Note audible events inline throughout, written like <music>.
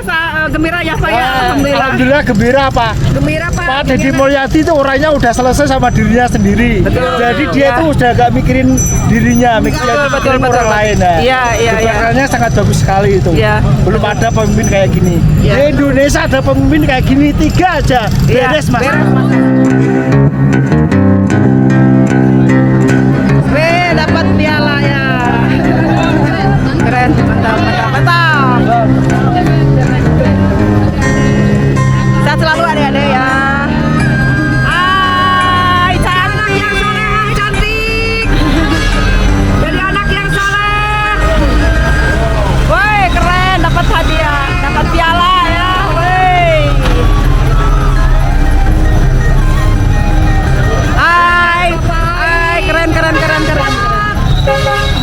merasa eh, gembira ya Pak ya. Ah, Alhamdulillah. Alhamdulillah gembira Pak. Gembira Pak. Pak Deddy. Mulyadi itu orangnya udah selesai sama dirinya sendiri. Jadi dia Ya. itu udah gak mikirin dirinya, mikirin, Betul, betul, mikirin betul. orang lain. Nah. Iya, iya, iya. Sangat bagus sekali itu. Iya. Belum ada pemimpin kayak gini. Iya. Di Indonesia ada pemimpin kayak gini tiga aja. Iya, Beres mas. Beres Mas. Weh, dapat piala ya. Keren, mantap.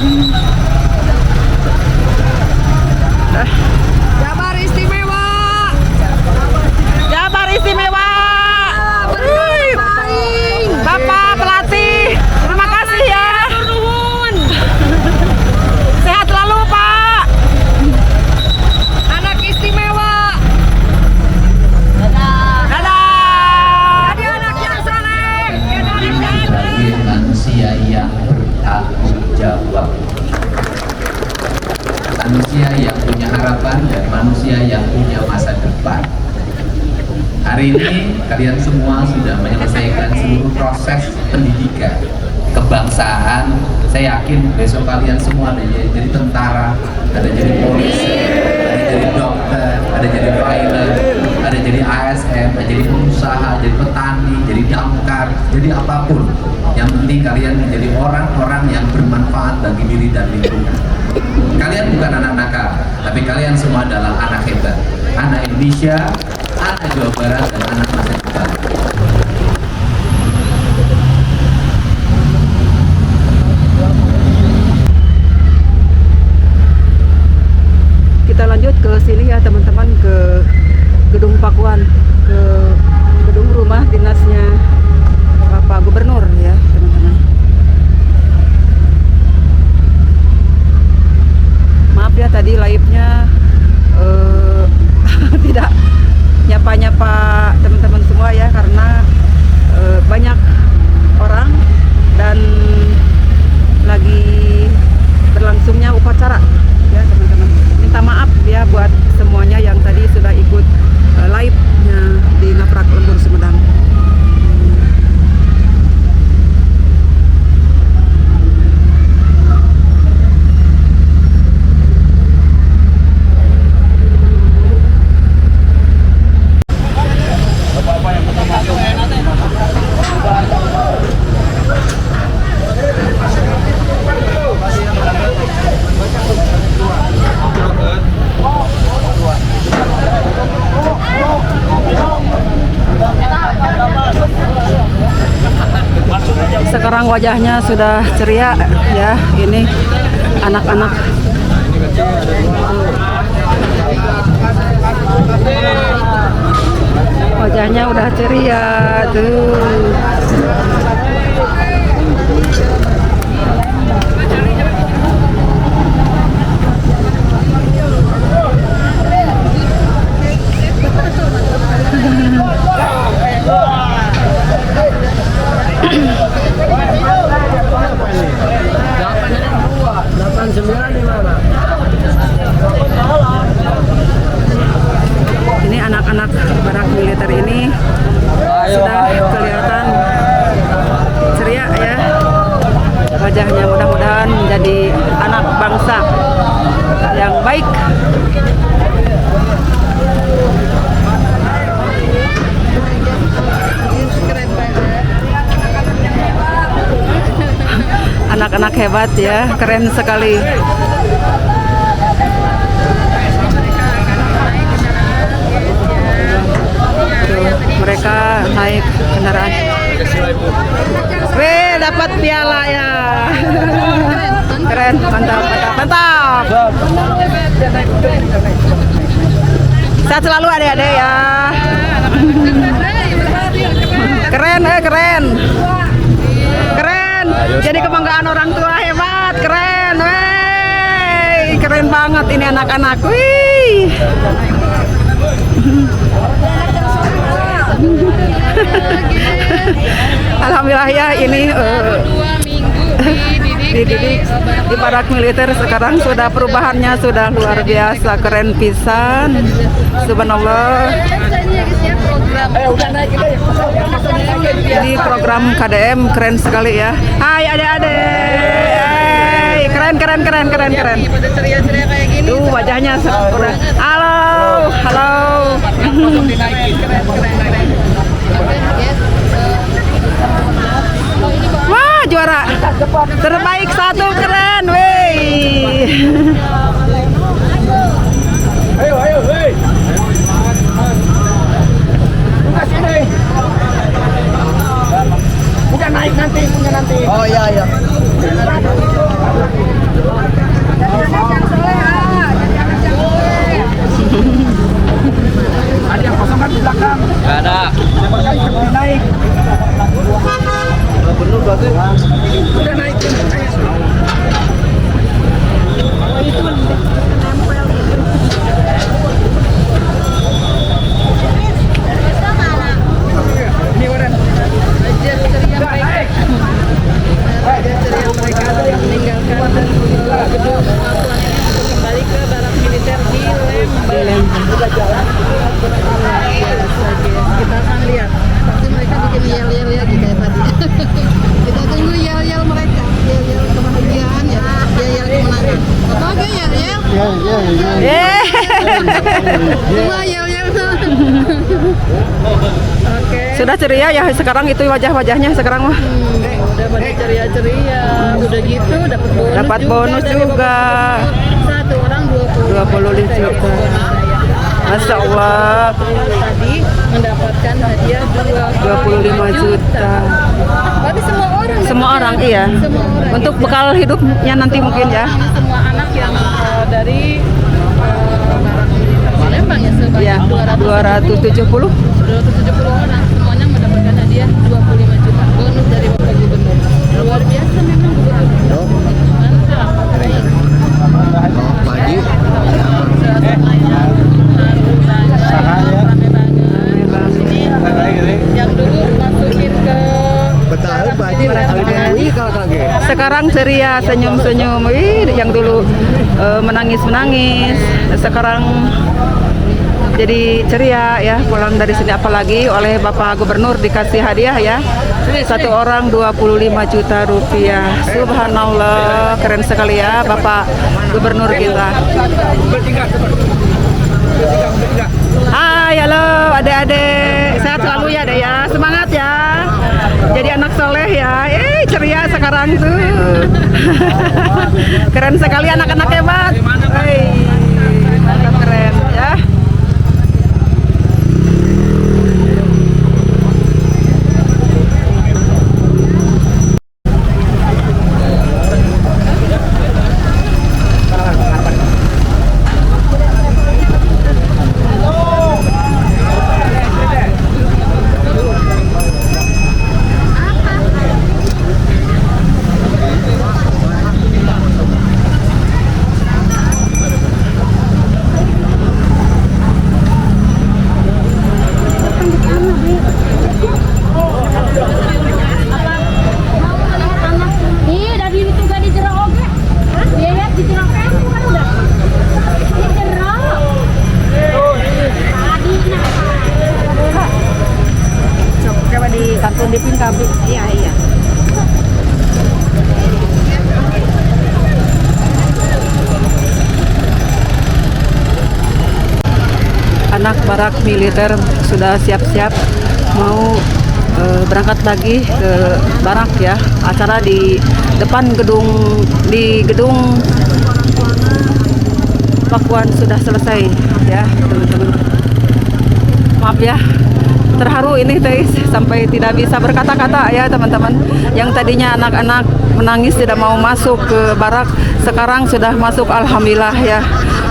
Música ASN jadi pengusaha jadi petani jadi damkar jadi apa pun. Yang penting kalian menjadi orang-orang yang bermanfaat bagi diri dan lingkungan. Kalian bukan anak nakal tapi kalian semua adalah anak hebat. Anak Indonesia anak Jawa Barat dan anak masa depan Kita lanjut ke sini ya teman-teman ke gedung Pakuan ke gedung rumah dinasnya Bapak Gubernur ya teman-teman. Maaf ya tadi live-nya eh, <laughs> tidak nyapa-nyapa teman-teman semua ya karena eh, banyak orang dan lagi berlangsungnya upacara ya teman-teman. Minta maaf ya buat semuanya yang tadi sudah ikut eh, live-nya di Ngaprak Lembur Sumedang. Sekarang wajahnya sudah ceria ya ini anak-anak. Wajahnya udah ceria tuh <clears throat> anak-anak barak militer ini sudah kelihatan ceria ya. Wajahnya mudah-mudahan menjadi anak bangsa yang baik. Anak-anak hebat ya keren sekali anak-anakku. <laughs> Alhamdulillah ya ini uh, dididik di barak militer sekarang sudah perubahannya sudah luar biasa keren pisan. Subhanallah. Ini program KDM keren sekali ya. Hai adik-adik keren keren keren keren keren ceria-ceria kayak gini Tuh wajahnya udah halo halo Wah juara terbaik satu keren, weh. Ayo, ayo, hei. Bukan naik nanti, punya nanti. Oh iya, iya. Ada yang kosong kan di belakang. Gak ada. Makanya ikut naik. Benar berarti. Udah naik. Ini Warren. Ajar ceria mereka Ajar ceria mereka yang meninggalkan gedung kesatuan ini untuk kembali ke barak militer di Lembang Biasa, guys. kita akan lihat pasti mereka bikin yel-yel ya kita tadi kita tunggu yel-yel mereka yel-yel kebahagiaan ya yel-yel kemenangan oke yel-yel Ya, ya, ya. Eh. semua yel-yel oke Sudah ceria ya sekarang itu wajah-wajahnya sekarang mah. Hmm, udah pada ceria-ceria udah gitu dapat bonus Dapat juga bonus juga. Gubernur. satu orang 20 25 juta. Masya Allah. tadi mendapatkan hadiah 25 juta. berarti semua orang Semua dapat orang ya? iya. semua orang Untuk bekal hidupnya nanti mungkin ya. Semua anak yang eh, dari eh, Palembang ya sebanyak Ya, 200 270. 270 orang hadiah 25 juta bonus dari Bapak Gubernur. Luar biasa memang Gubernur. Mantap. Pagi. Sekarang ceria, senyum-senyum. Wih, yang dulu eh, menangis-menangis, sekarang jadi ceria ya pulang dari sini apalagi oleh Bapak Gubernur dikasih hadiah ya. Satu orang 25 juta rupiah. Subhanallah, keren sekali ya Bapak Gubernur kita. Hai, halo adik-adik. Sehat selalu ya, Dek ya. Semangat ya. Jadi anak soleh ya. Eh, ceria sekarang tuh. <laughs> keren sekali anak-anak hebat. Hei, mantap keren ya. Iya, dari itu gak di jero oge. Iya, ya, di jero kan bukan udah. Di jero. Tadi nah. Coba di kartun di Pinkabi. Iya, iya. Barak militer sudah siap-siap mau eh, berangkat lagi ke barak ya. Acara di depan gedung di gedung Pakuan sudah selesai ya, teman-teman. Maaf ya, terharu ini Teis sampai tidak bisa berkata-kata ya teman-teman. Yang tadinya anak-anak menangis tidak mau masuk ke barak, sekarang sudah masuk alhamdulillah ya.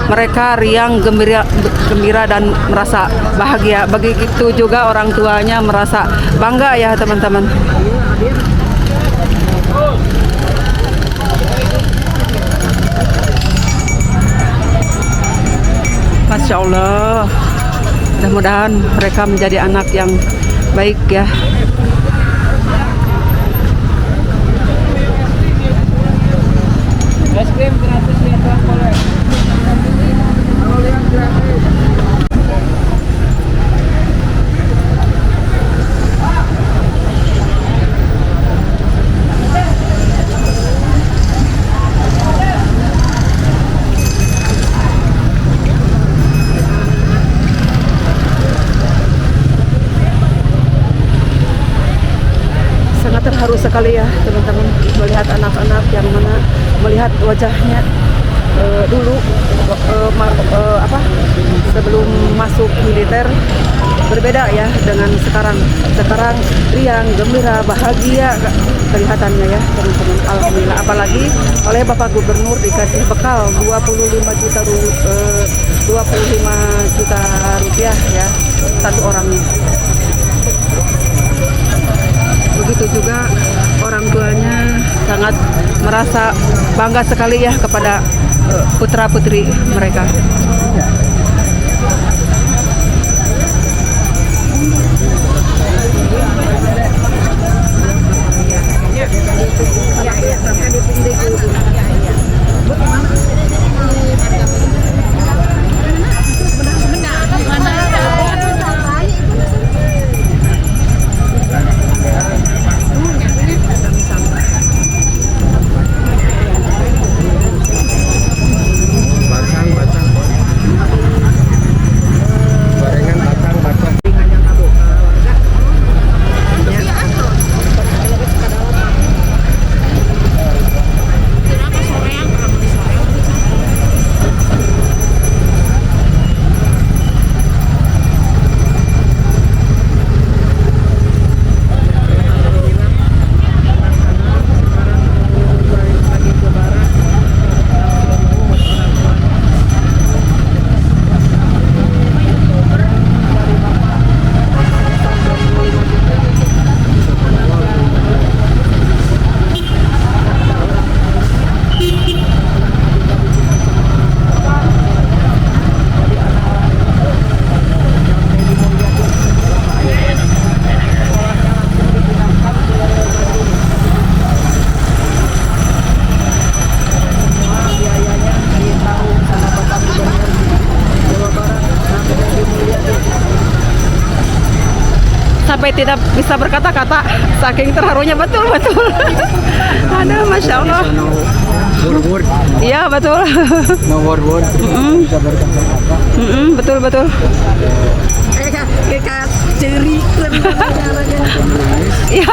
Mereka riang gembira gembira dan merasa bahagia. Begitu juga orang tuanya merasa bangga ya teman-teman. Masya Allah Mudah-mudahan mereka menjadi anak yang baik ya Es sekali ya teman-teman melihat anak-anak yang mana melihat wajahnya eh, dulu eh, ma- eh, apa sebelum masuk militer berbeda ya dengan sekarang. Sekarang riang gembira bahagia kelihatannya ya teman-teman. Alhamdulillah. Apalagi oleh Bapak Gubernur dikasih bekal 25 juta ru- eh, 25 juta rupiah ya satu orangnya begitu juga orang tuanya sangat merasa bangga sekali ya kepada putra putri mereka. Sampai tidak bisa berkata-kata, saking terharunya betul betul. <laughs> Ada, masya Allah. Word Iya betul. no word word. Bisa berkata-kata. Mm-mm, betul betul. <laughs> Iya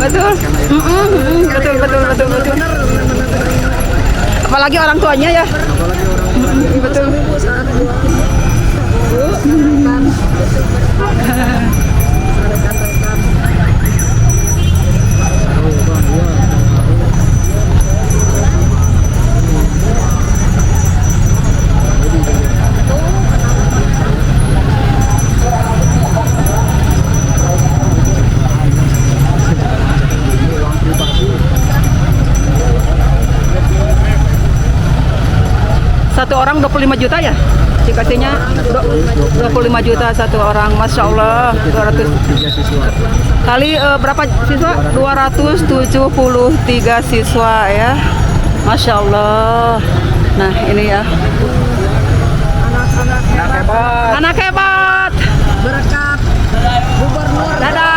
betul. Mm, betul betul betul betul. Apalagi orang tuanya ya. Mm-mm, betul. <laughs> orang 25 juta ya? Dikasihnya du- 25 juta satu orang, Masya Allah 200 Tiga siswa. Kali eh, berapa siswa? 273 siswa ya Masya Allah Nah ini ya Anak hebat Berkat Gubernur Dadah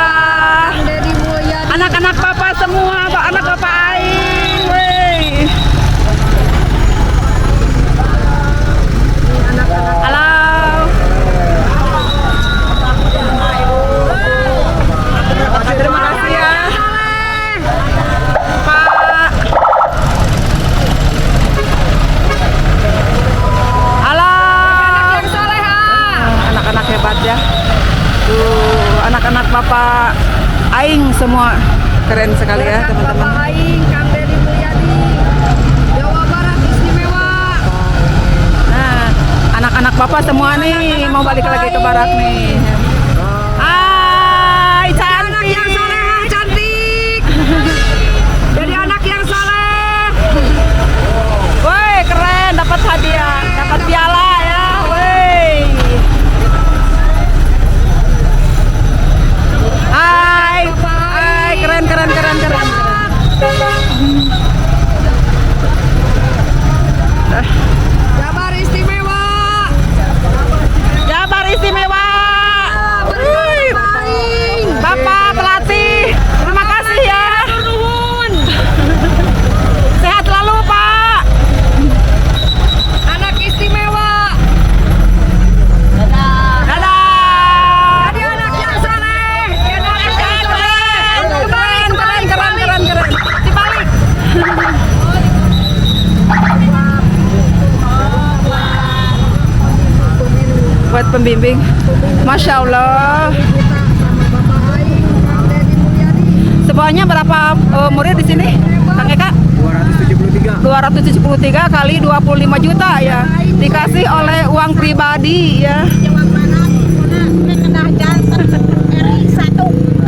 273 kali 25 juta ya. Dikasih oleh uang pribadi ya.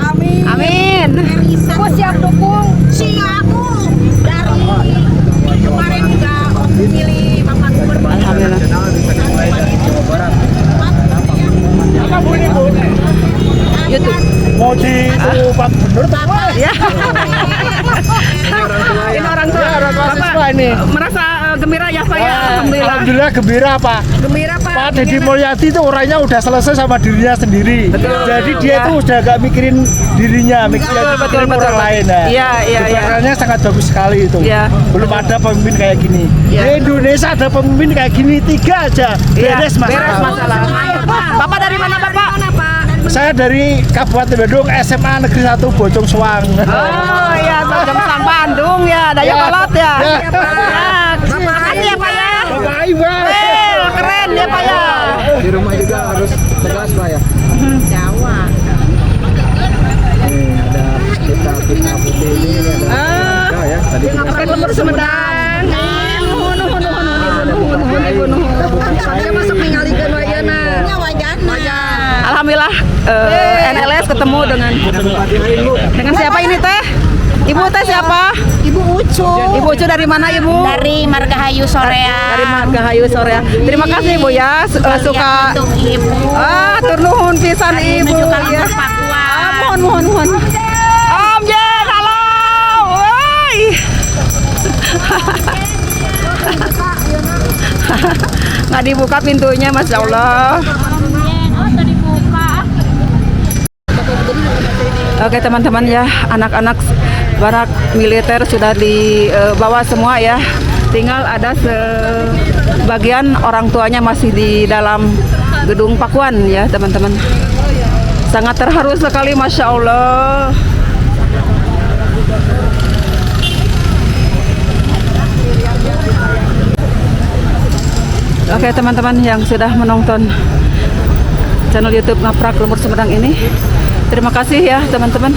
Amin. Amin. Aku siap dukung. Siap aku dari kemarin juga memilih Bapak Gubernur. Alhamdulillah. YouTube. Mau di Pak Gubernur tak apa? Ya. ini orang tua. Ya, orang tua siswa ini. merasa eh, gembira ya Pak ya. Alhamdulillah. Alhamdulillah gembira Pak. Gembira Pak. Pak Deddy Mulyadi itu orangnya udah selesai sama dirinya sendiri. Jadi dia Ya. itu udah gak mikirin dirinya, mikirin, Betul, betul, mikirin betul. orang lain. Nah. Iya, iya, iya. Sangat bagus sekali itu. Iya. Belum ada pemimpin kayak gini. Iya. Di Indonesia ada pemimpin kayak gini tiga aja. Iya, Beres masalah. Beres masalah. Bapak dari mana Bapak? Saya dari Kabupaten Bandung SMA Negeri 1 Bojong Soang. Oh iya, Bojong Sang Bandung ya, Daya Ya. Kolot ya. Ya. Ya, makasih ya Pak ya. Bapak. Eh, keren ya Pak ya. di rumah juga harus tegas pak ya Jawa. nih ada kita kita putih ini ini ada Ah. Nah, ya tadi kita Sumedang. Nuhun, nuhun, nuhun, nuhun, nuhun, nuhun, ibu, nuhun. Saya masuk wayana. Alhamdulillah eh, NLS ketemu dengan dengan siapa ini teh? Ibu teh siapa? Ibu Ucu. Ibu Ucu dari mana Ibu? Dari Margahayu Sorea. Dari Margahayu sore. Terima kasih Ibu ya su- eh, suka Untuk Ibu. ah turnuhun pisan Ibu ya. Ah, mohon mohon mohon. Om Jen, halo. Woi. <laughs> Nggak dibuka pintunya, Masya Allah. Oh, tadi buka. Oke teman-teman ya, anak-anak barak militer sudah dibawa semua ya. Tinggal ada sebagian orang tuanya masih di dalam gedung Pakuan ya teman-teman. Sangat terharu sekali, masya Allah. Oke teman-teman yang sudah menonton channel YouTube Ngaprak Lumur Sumedang ini. Terima kasih ya teman-teman.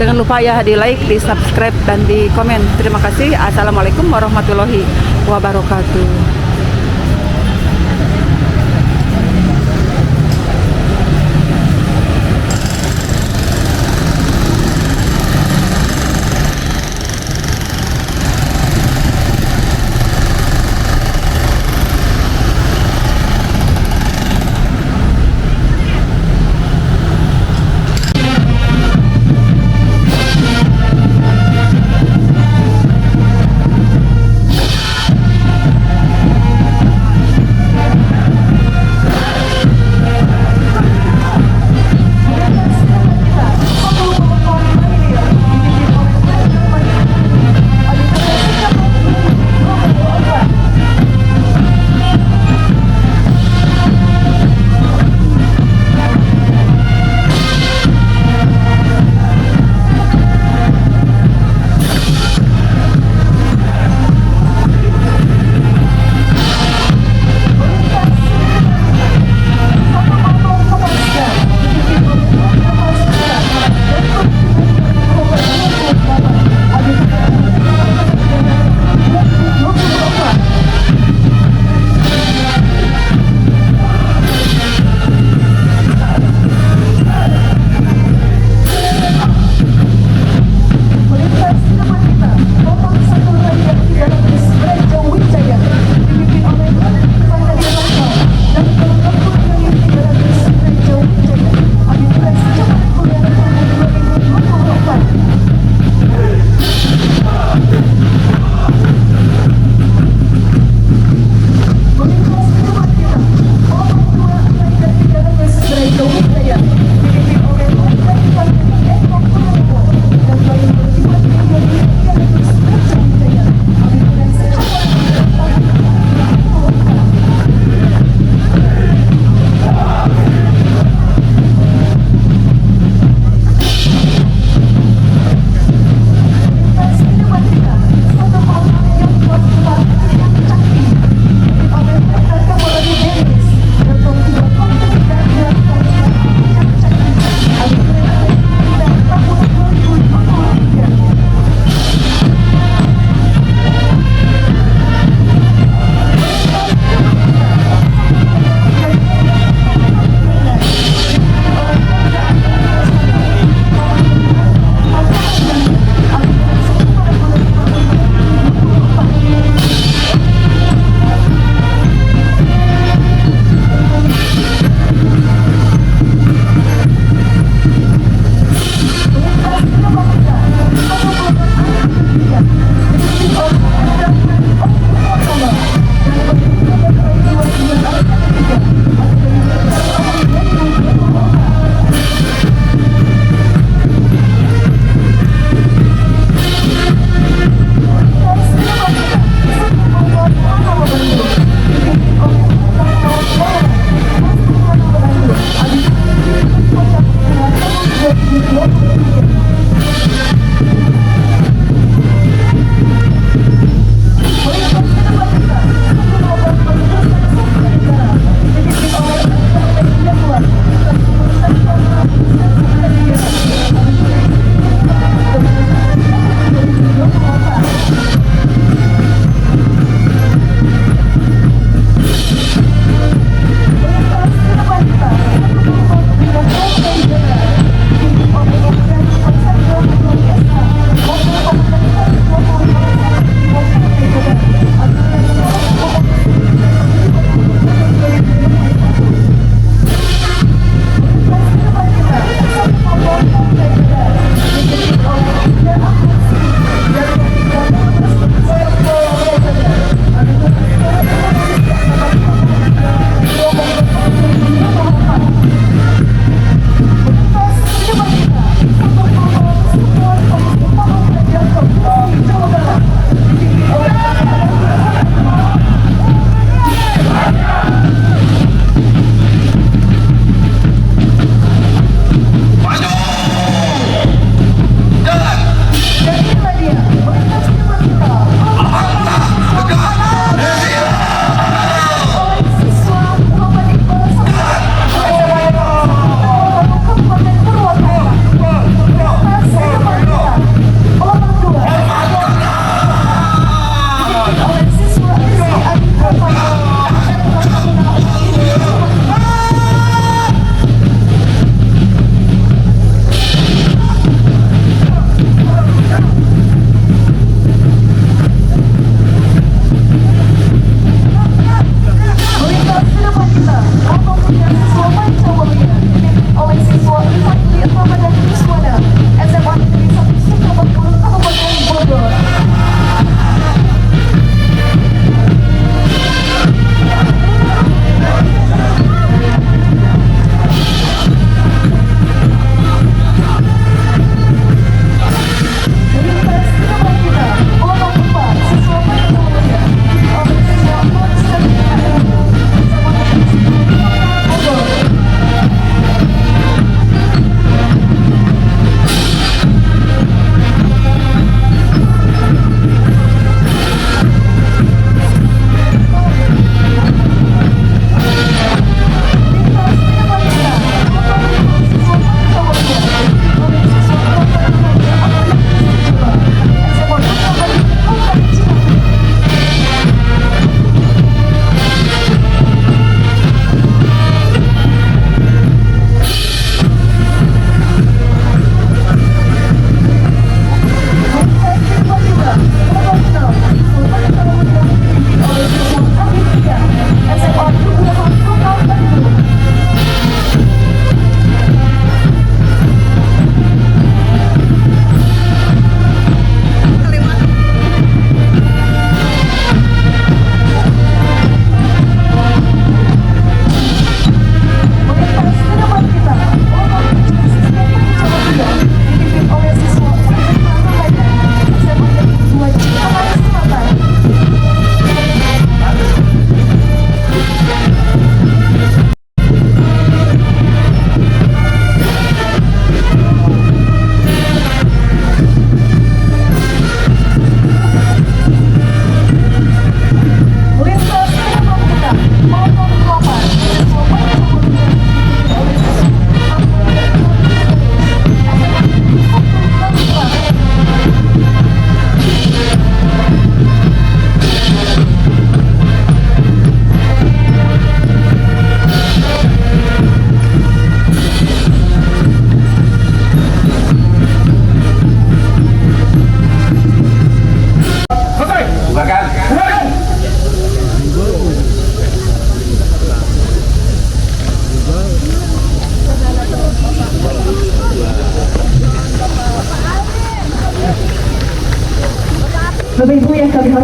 Jangan lupa ya di like, di subscribe, dan di komen. Terima kasih. Assalamualaikum warahmatullahi wabarakatuh.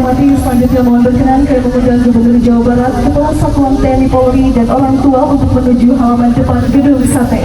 Hormati, selanjutnya mohon berkenan kami mengundang Gubernur Jawa Barat, Kepala Satuan TNI Polri, dan orang tua untuk menuju halaman depan gedung sate.